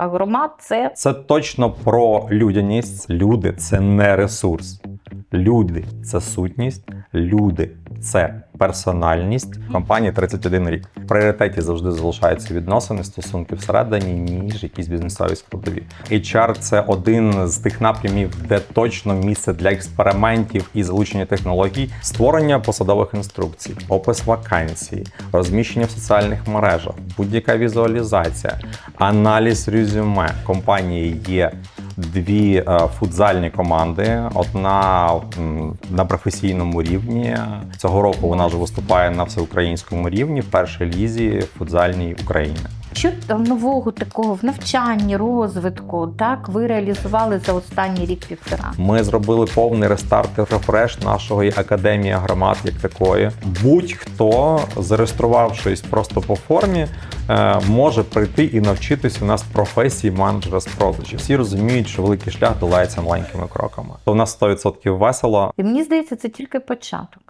Агромат це Це точно про людяність. Люди це не ресурс. Люди це сутність, люди це персональність. Компанії 31 рік. В пріоритеті завжди залишаються відносини, стосунки всередині, ніж якісь бізнесові складові. HR – це один з тих напрямів, де точно місце для експериментів і залучення технологій, створення посадових інструкцій, опис вакансій, розміщення в соціальних мережах, будь-яка візуалізація, аналіз резюме. Компанії є дві е, футзальні команди. Одна на професійному рівні. Цього року вона вже виступає на всеукраїнському рівні в першій лізі футзальній України. Що нового такого в навчанні, розвитку, так ви реалізували за останній рік півтора. Ми зробили повний рестарт і рефреш нашої академії громад як такої. Будь-хто, зареєструвавшись просто по формі, е, може прийти і навчитись у нас професії менеджера з продажів. Всі розуміють, що великий шлях долається маленькими кроками. То у нас 100% весело. І мені здається, це тільки початок.